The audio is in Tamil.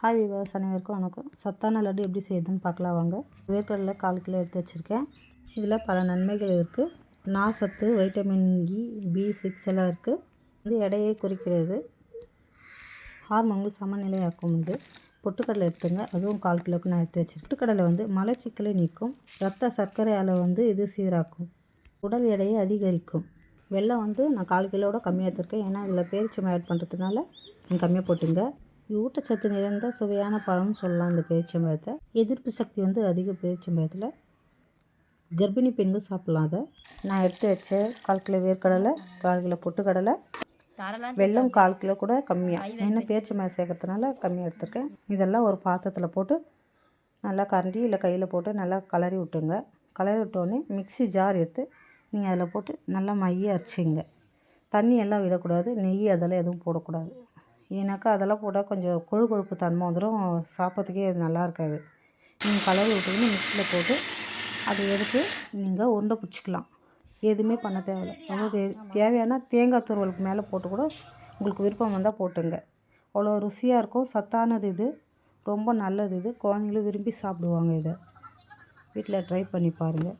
ஹாய் விவாஸ் அனைவருக்கும் வணக்கம். சத்தான லட்டு எப்படி செய்யுதுன்னு பார்க்கலாம் வாங்க. வேர்க்கடலை கால் கிலோ எடுத்து வச்சுருக்கேன். இதில் பல நன்மைகள் இருக்குது நா சத்து வைட்டமின் இ பி சிக்ஸ் எல்லாம் இருக்குது இது எடையை குறிக்கிறது. ஹார்மோன்கள் சமநிலையாக்கும் இது. பொட்டுக்கடலை எடுத்துங்க. அதுவும் கால் கிலோக்கு நான் எடுத்து வச்சுருக்கேன். பொட்டுக்கடலை வந்து மலச்சிக்கலை நீக்கும். ரத்த சர்க்கரை அளவு வந்து இது சீராக்கும். உடல் எடையை அதிகரிக்கும். வெள்ளம் வந்து நான் கால் கிலோட கம்மியாக எடுத்துருக்கேன். ஏன்னா இதில் பேரிச்சம் ஆட் பண்ணுறதுனால நீங்கள் கம்மியாக போட்டுங்க. ஊட்டச்சத்து நிறைந்த சுவையான பழம்னு சொல்லலாம் இந்த பேரிச்சம்பழத்தை எதிர்ப்பு சக்தி வந்து அதிக பேரிச்சம்பழத்தில் கர்ப்பிணி பெண்கள் சாப்பிட்லாம் அதை. நான் எடுத்து வச்ச கால் கிலோ வேர்க்கடலை கால் கிலோ பொட்டுக்கடலை. வெல்லம் கால் கிலோ கூட கம்மியாக ஏன்னா பேரிச்சம்பழம் சேர்க்கறதுனால கம்மியாக எடுத்திருக்கேன். இதெல்லாம் ஒரு பாத்திரத்தில் போட்டு நல்லா கரண்டி இல்லை கையில் போட்டு நல்லா கலரி விட்டுங்க. கலரி விட்டோடனே மிக்ஸி ஜார் எடுத்து நீங்கள் அதில் போட்டு நல்லா மைய அரைச்சிங்க. தண்ணி எல்லாம் விடக்கூடாது. நெய் அதெல்லாம் எதுவும் போடக்கூடாது. ஏன்னாக்கா அதெல்லாம் போட்டால் கொஞ்சம் கொழு கொழுப்பு தன்மை வந்துடும். சாப்பிட்றதுக்கே அது நல்லா இருக்காது. நீங்கள் கலரி விட்டிங்கன்னா மிக்சியில் போட்டு அதை எடுத்து நீங்கள் உருண்டை பிடிச்சிக்கலாம். எதுவுமே பண்ண தேவையில்ல. உங்களுக்கு தேவையான தேங்காய் துருவலுக்கு மேலே போட்டு கூட உங்களுக்கு விருப்பம் வந்தால் போட்டுங்க. அவ்வளோ ருசியாக இருக்கும். சத்தானது இது. ரொம்ப நல்லது இது. குழந்தைங்களும் விரும்பி சாப்பிடுவாங்க இதை. வீட்டில் ட்ரை பண்ணி பாருங்கள்